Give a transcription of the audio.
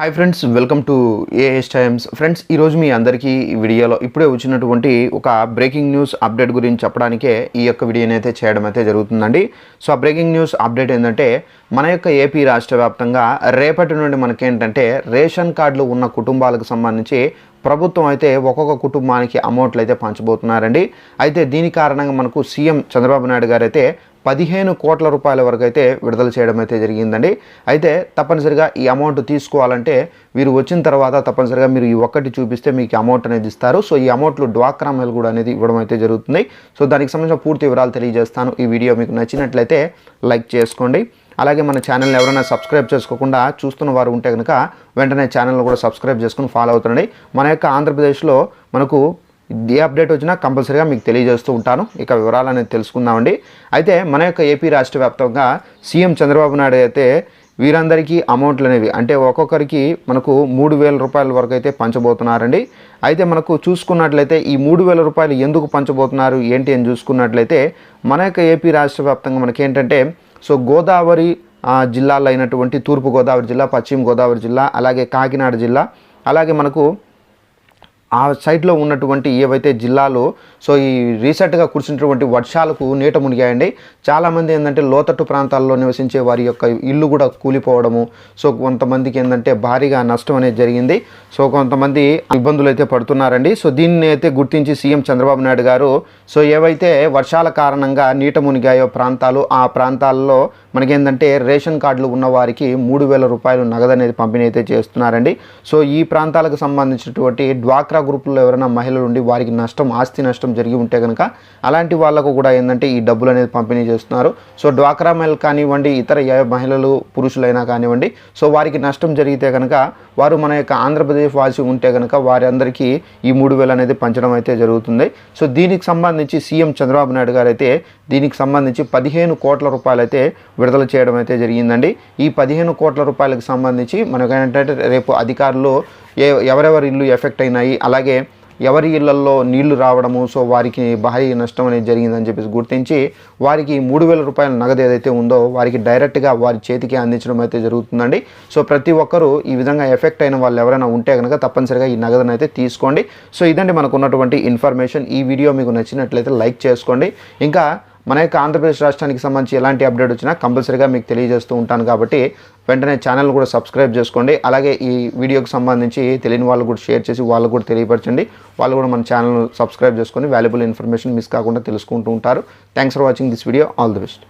Hi friends welcome to AS Times friends ఈరోజు మీ అందరికీ ఈ వీడియోలో ఇప్పుడే వచ్చినటువంటి ఒక బ్రేకింగ్ న్యూస్ అప్డేట్ గురించి చెప్పడానికే ఈ యొక్క వీడియోని అయితే చేయడం అయితే జరుగుతుందండి. సో ఆ బ్రేకింగ్ న్యూస్ అప్డేట్ ఏంటంటే మన యొక్క ఏపీ రాష్ట్ర వ్యాప్తంగా రేపటి నుండి మనకేంటంటే రేషన్ కార్డులు ఉన్న కుటుంబాలకు సంబంధించి ప్రభుత్వం అయితే ఒక్కొక్క కుటుంబానికి అమౌంట్లు అయితే పంచబోతున్నారండి. అయితే దీని కారణంగా మనకు సీఎం చంద్రబాబు నాయుడు గారు అయితే పదిహేను కోట్ల రూపాయల వరకు అయితే విడుదల చేయడం అయితే జరిగిందండి. అయితే తప్పనిసరిగా ఈ అమౌంట్ తీసుకోవాలంటే మీరు వచ్చిన తర్వాత తప్పనిసరిగా మీరు ఈ ఒక్కటి చూపిస్తే మీకు అమౌంట్ అనేది ఇస్తారు. సో ఈ అమౌంట్లు డ్వాక్రా మెల్ కూడా అనేది ఇవ్వడం అయితే జరుగుతుంది. సో దానికి సంబంధించిన పూర్తి వివరాలు తెలియజేస్తాను. ఈ వీడియో మీకు నచ్చినట్లయితే లైక్ చేసుకోండి. అలాగే మన ఛానల్ని ఎవరైనా సబ్స్క్రైబ్ చేసుకోకుండా చూస్తున్న వారు ఉంటే కనుక వెంటనే ఛానల్ని కూడా సబ్స్క్రైబ్ చేసుకుని ఫాలో అవుతుండండి. మన యొక్క ఆంధ్రప్రదేశ్లో మనకు ఏ అప్డేట్ వచ్చినా కంపల్సరీగా మీకు తెలియజేస్తూ ఉంటాను. ఇక వివరాలు అనేది తెలుసుకుందామండి. అయితే మన యొక్క ఏపీ రాష్ట్ర వ్యాప్తంగా సీఎం చంద్రబాబు నాయుడు అయితే వీరందరికీ అమౌంట్లు అనేవి అంటే ఒక్కొక్కరికి మనకు మూడు వేల రూపాయల వరకు అయితే పంచబోతున్నారండి. అయితే మనకు చూసుకున్నట్లయితే ఈ మూడు వేల రూపాయలు ఎందుకు పంచబోతున్నారు ఏంటి అని చూసుకున్నట్లయితే మన యొక్క ఏపీ రాష్ట్ర వ్యాప్తంగా మనకేంటంటే సో గోదావరి జిల్లాలో అయినటువంటి తూర్పు గోదావరి జిల్లా పశ్చిమ గోదావరి జిల్లా అలాగే కాకినాడ జిల్లా అలాగే మనకు ఆ సైట్లో ఉన్నటువంటి ఏవైతే జిల్లాలో సో ఈ రీసెంట్గా కురిసినటువంటి వర్షాలకు నీట మునిగాయండి. చాలామంది ఏంటంటే లోతట్టు ప్రాంతాల్లో నివసించే వారి యొక్క ఇల్లు కూడా కూలిపోవడము సో కొంతమందికి ఏంటంటే భారీగా నష్టం అనేది జరిగింది. సో కొంతమంది ఇబ్బందులు అయితే పడుతున్నారండి. సో దీన్ని అయితే గుర్తించి సీఎం చంద్రబాబు నాయుడు గారు సో ఏవైతే వర్షాల కారణంగా నీట మునిగాయో ప్రాంతాలు ఆ ప్రాంతాల్లో మనకేంటంటే రేషన్ కార్డులు ఉన్న వారికి మూడు వేల రూపాయలు నగదు అనేది పంపిణీ అయితే చేస్తున్నారండి. సో ఈ ప్రాంతాలకు సంబంధించినటువంటి డ్వాక్రా గ్రూపుల్లో ఎవరైనా మహిళలు ఉండి వారికి నష్టం ఆస్తి నష్టం జరిగి ఉంటే కనుక అలాంటి వాళ్ళకు కూడా ఏంటంటే ఈ డబ్బులు అనేది పంపిణీ చేస్తున్నారు. సో డ్వాక్రా మహిళలు కానివ్వండి ఇతర ఏ మహిళలు పురుషులైనా కానివ్వండి సో వారికి నష్టం జరిగితే కనుక వారు మన యొక్క ఆంధ్రప్రదేశ్ వాసి ఉంటే కనుక వారందరికీ ఈ మూడు వేలు అనేది పంచడం అయితే జరుగుతుంది. సో దీనికి సంబంధించి సీఎం చంద్రబాబు నాయుడు గారు అయితే దీనికి సంబంధించి పదిహేను కోట్ల రూపాయలు అయితే విడుదల చేయడం అయితే జరిగిందండి. ఈ పదిహేను కోట్ల రూపాయలకు సంబంధించి మనకు ఏంటంటే రేపు అధికారులు ఏ ఎవరెవరి ఇల్లు ఎఫెక్ట్ అయినాయి అలాగే ఎవరి ఇళ్ళలో నీళ్ళు రావడము సో వారికి భారీ నష్టం అనేది జరిగిందని చెప్పేసి గుర్తించి వారికి మూడు వేల రూపాయల నగదు ఏదైతే ఉందో వారికి డైరెక్ట్గా వారి చేతికి అందించడం అయితే జరుగుతుందండి. సో ప్రతి ఒక్కరూ ఈ విధంగా ఎఫెక్ట్ అయిన వాళ్ళు ఎవరైనా ఉంటే కనుక తప్పనిసరిగా ఈ నగదును అయితే తీసుకోండి. సో ఇదండి మనకు ఉన్నటువంటి ఇన్ఫర్మేషన్. ఈ వీడియో మీకు నచ్చినట్లయితే లైక్ చేసుకోండి. ఇంకా మన యొక్క ఆంధ్రప్రదేశ్ రాష్ట్రానికి సంబంధించి ఎలాంటి అప్డేట్ వచ్చినా కంపల్సరీగా మీకు తెలియజేస్తూ ఉంటాను కాబట్టి వెంటనే ఛానల్ కూడా సబ్స్క్రైబ్ చేసుకోండి. అలాగే ఈ వీడియోకి సంబంధించి తెలియని వాళ్ళు కూడా షేర్ చేసి వాళ్ళు కూడా తెలియపరచండి. వాళ్ళు కూడా మన ఛానల్ సబ్స్క్రైబ్ చేసుకొని వాల్యుబుల్ ఇన్ఫర్మేషన్ మిస్ కాకుండా తెలుసుకుంటూ ఉంటారు. Thanks for watching this video all the best